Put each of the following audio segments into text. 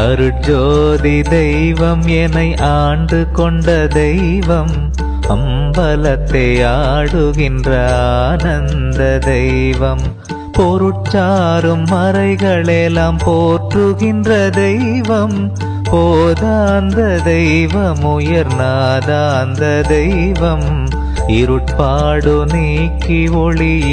அருட்ஜோதி தெய்வம் என்னை ஆண்டு கொண்ட தெய்வம். அம்பலத்தை ஆடுகின்ற ஆனந்த தெய்வம். பொருட்சாரும் மறைகளெல்லாம் போற்றுகின்ற தெய்வம். போதாந்த தெய்வம் உயர்நாதாந்த தெய்வம். இருட்பாடு நீக்கி ஒளி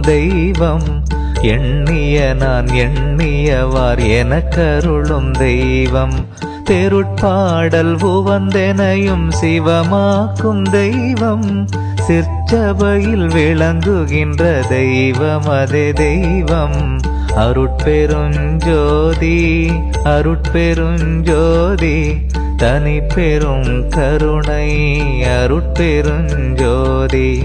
தெய்வம். எண்ணிய நான் எண்ணியவார் எனக்கருளும் தெய்வம். தெருட்பாடல் உவந்தெனையும் சிவமாக்கும் தெய்வம். சிற்சபையில் விளங்குகின்ற தெய்வம் அதே தெய்வம். அருட்பெருஞ்சோதி அருட்பெருஞ்சோதி தனி பெரும் கருணை அருட்பெருஞ்சோதி.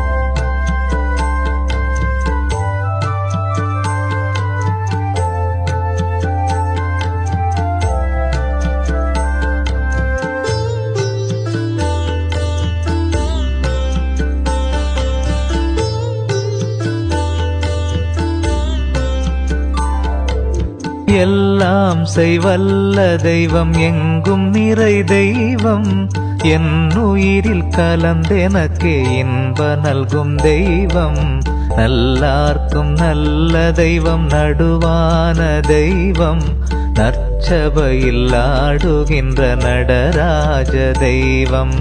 எல்லாம் செய்வல்ல தெய்வம் எங்கும் நிறை தெய்வம். என் உயிரில் கலந்தெனக்கு இன்ப நல்கும் தெய்வம். நல்லார்க்கும் நல்ல தெய்வம் நடுவான தெய்வம். நற்சபையில் ஆடுகின்ற நடராஜ தெய்வம்.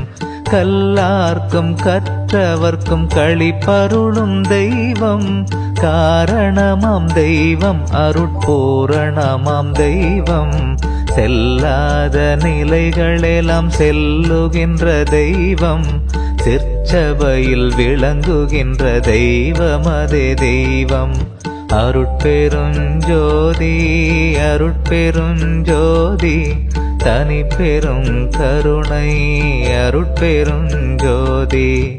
கல்லார்க்கும் கற்றவர்க்கும் கழிப்பருளும் தெய்வம். காரணமாம் தெய்வம் அருட்பூரணமாம் தெய்வம். செல்லாத நிலைகளெல்லாம் செல்லுகின்ற தெய்வம். சிற்சபையில் விளங்குகின்ற தெய்வம் அதே தெய்வம். அருட்பெருஞ்சோதி அருட்பெருஞ்சோதி தனி பெரும் கருணை அருட்பெருஞ்சோதி.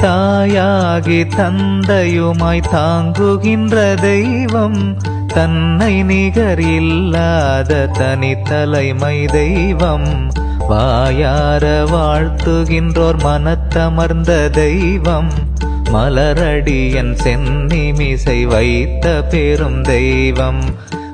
தாயாகி தந்தையுமாய் தாங்குகின்ற தெய்வம் தன்னை நிகர் இல்லாத தனித்தலைமை தெய்வம். வாயார வாழ்த்துகின்றோர் மனத்தமர்ந்த தெய்வம். மலரடியன் சென்னிமிசை வைத்த பெரும் தெய்வம்.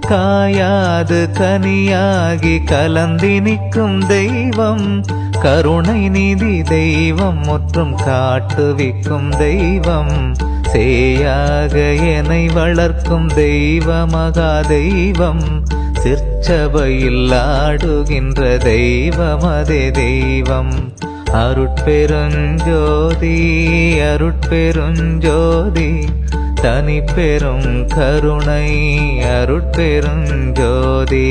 காயாது கனியாகி கலந்தி நிற்கும் தெய்வம். கருணை நிதி தெய்வம் முற்றும் காட்டுவிக்கும் தெய்வம். சேயாக என்னை வளர்க்கும் தெய்வமகா தெய்வம். சிற்சபையில் ஆடுகின்ற தெய்வம் தெய்வம். அருட்பெருஞ்சோதி அருட்பெருஞ்சோதி தனி பெரும் கருணை அருட்பெருஞ்சோதி.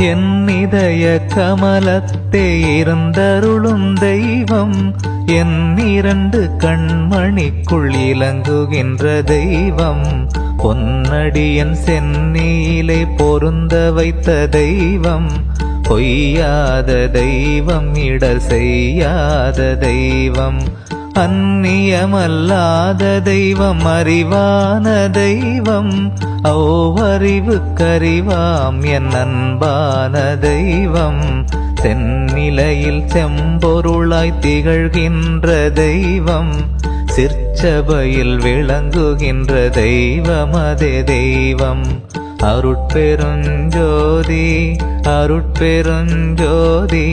என் இதய கமலத்தே இருந்தருளும் தெய்வம் என் இரண்டு கண்மணிக்குள் இலங்குகின்ற தெய்வம். பொன்னடியன் சென்னியிலே பொருந்த வைத்த தெய்வம் பொய்யாத தெய்வம் இடர் செய்யாத தெய்வம். அந்நியமல்லாத தெய்வம் அறிவான தெய்வம். அவ்வறிவு கறிவாம் என் அன்பான தெய்வம். தென்னிலையில் செம்பொருளாய் திகழ்கின்ற தெய்வம். சிற்சபையில் விளங்குகின்ற தெய்வம் அதே தெய்வம். அருட்பெருஞ்சோதி அருட்பெருஞ்சோதி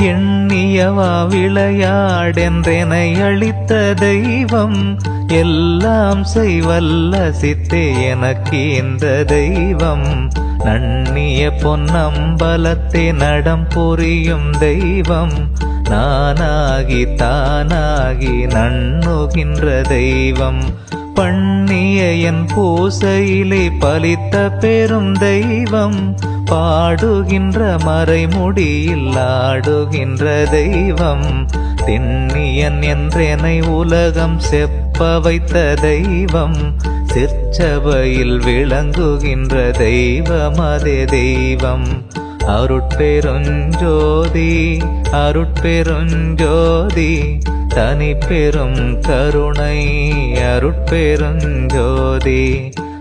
எண்ணியவா விளையாடென்றெனை அளித்த தெய்வம் எல்லாம் செய்வல்ல சித்தே எனக்கு இந்த தெய்வம். நன்னிய பொன்னம்பலத்தை நடம் புரியும் தெய்வம். நானாகி தானாகி நண்ணுகின்ற தெய்வம். பண்ணிய என் பூசையிலே பலித்த பெரும் தெய்வம். பாடுகின்ற மறைமுடியில் ஆடுகின்ற தெய்வம் தென்னியன் என்றெனை உலகம் செப்ப வைத்த தெய்வம் சிற்சபையில் விளங்குகின்ற தெய்வம் அதே தெய்வம். அருட்பெருஞ்சோதி அருட்பெருஞ்சோதி தனி பெரும் கருணை அருட்பெருஞ்சோதி.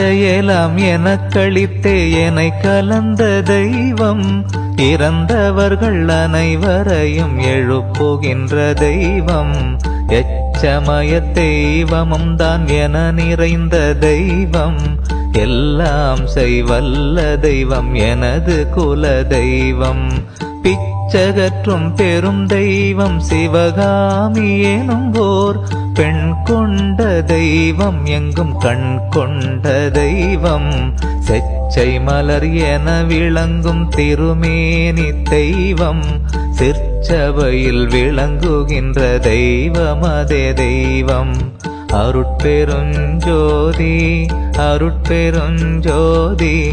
இச்செயலாம் எனக்களித்தே என்னை கலந்த தெய்வம். இறந்தவர்கள் அனைவரையும் எழுப்புகின்ற தெய்வம். எச்சமய தெய்வமும் தான் என நிறைந்த தெய்வம். எல்லாம் செய்வல்ல தெய்வம் எனது குல தெய்வம். பிச்சகற்றும் பெரும் தெய்வம் சிவகாமி எனும் ஓர் பெண் கொண்ட தெய்வம் எங்கும் கண் கொண்ட தெய்வம். செச்சை மலர் என விளங்கும் திருமேனி தெய்வம். சிற்சபையில் விளங்குகின்ற தெய்வம் அதே தெய்வம். அருட்பெருஞ்சோதி அருட்பெருஞ்சோதி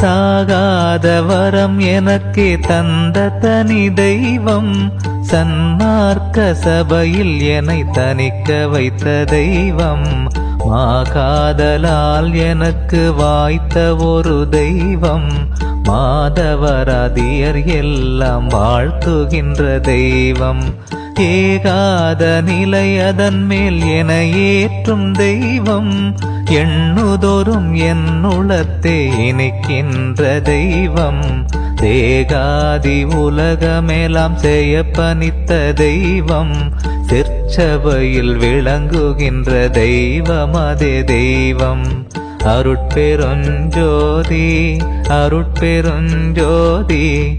சாகாத வரம் எனக்கு தந்த தனி தெய்வம். சன்மார்க்க சபையில் என்னை தனிக்க வைத்த தெய்வம். மா காதலால் எனக்கு வாய்த்த ஒரு தெய்வம். மாதவராதியர் எல்லாம் வாழ்த்துகின்ற தெய்வம். ஏகாத நிலை அதன் மேல் என ஏற்றும் தெய்வம். எண்ணுதோறும் என் உளத்தே இனிக்கின்ற தெய்வம். தேகாதி உலகமெல்லாம் செய்ய பணித்த தெய்வம். சிற்சபையில் விளங்குகின்ற தெய்வம் அதே தெய்வம். அருட்பெருஞ்சோதி அருட்பெருஞ்சோதி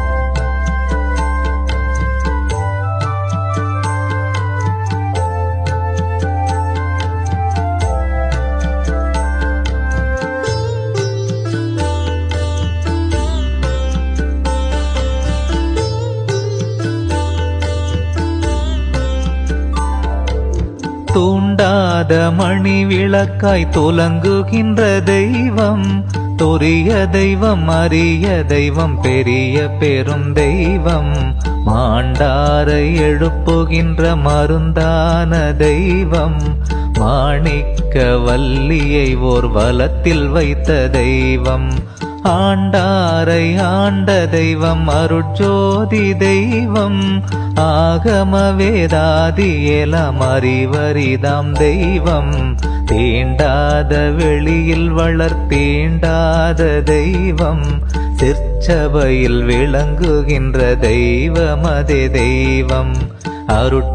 தூண்டாத மணி விளக்காய் துலங்குகின்ற தெய்வம். தொரிய தெய்வம் அரிய தெய்வம் பெரிய பெரும் தெய்வம். மாண்டாரை எழுப்புகின்ற மருந்தான தெய்வம். மாணிக்க வல்லியை ஓர் வலத்தில் வைத்த தெய்வம். ஆண்டாரை ஆண்ட தெய்வம் அருட்ஜோதி தெய்வம். ஆகம வேதாதி எலாம் அறிவரிதாம் தெய்வம். தீண்டாத வெளியில் வளர்த்தீண்டாத தெய்வம். சிற்சபையில் விளங்குகின்ற தெய்வம் அதே தெய்வம். அருட்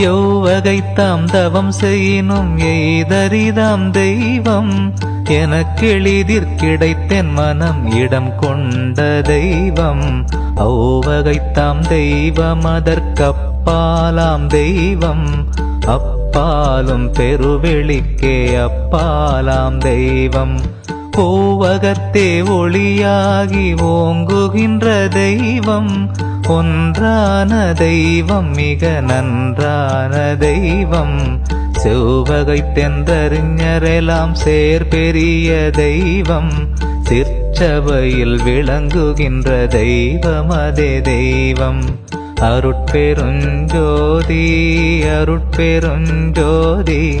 யோவகைத்தாம் தவம் செய்யினும் எய்தறிதாம் தெய்வம். எனக்கெளிதிற் கிடைத்தென் மனம் இடம் கொண்ட தெய்வம். ஓவகைத்தாம் தெய்வம் அதற்கப்பாலாம் தெய்வம். அப்பாலும் பெருவெளிக்கே அப்பாலாம் தெய்வம். கோவகத்தே ஒளியாகி ஓங்குகின்ற தெய்வம் ஒன்றான தெய்வம் மிக நன்றான தெய்வம். செவ்வகை தெந்தறிஞரெல்லாம் சேர்பெரிய தெய்வம். சிற்சபையில் விளங்குகின்ற தெய்வம் அதே தெய்வம். அருட்பெருஞ்சோதி அருட்பெருஞ்சோதி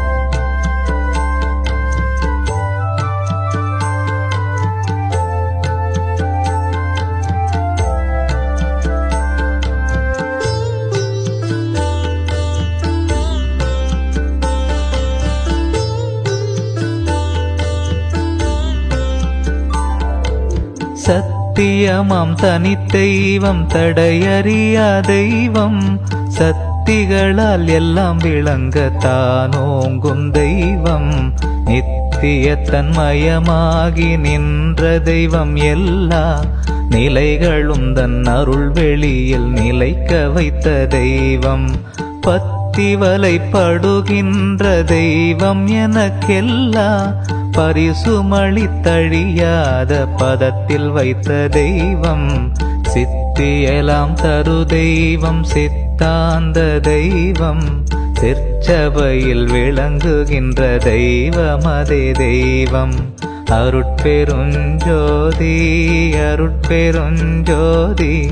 சத்தியமாம் தனி தெய்வம் தடையறியா தெய்வம். சக்திகளால் எல்லாம் விளங்க தானோங்கும் தெய்வம். நித்திய தன்மயமாகி நின்ற தெய்வம் எல்லா நிலைகளும் தன் அருள் வெளியில் நிலைக்க வைத்த தெய்வம். பத்து வலைப்படுகின்ற தெய்வம் எனக்கெல்லா பரிசுமளித்தழியாத பதத்தில் வைத்த தெய்வம். சித்தியலாம் தரு தெய்வம் சித்தாந்த தெய்வம். சிற்சபையில் விளங்குகின்ற தெய்வம் அதே தெய்வம். அருட்பெருஞ்சோதி அருட்பெருஞ்சோதி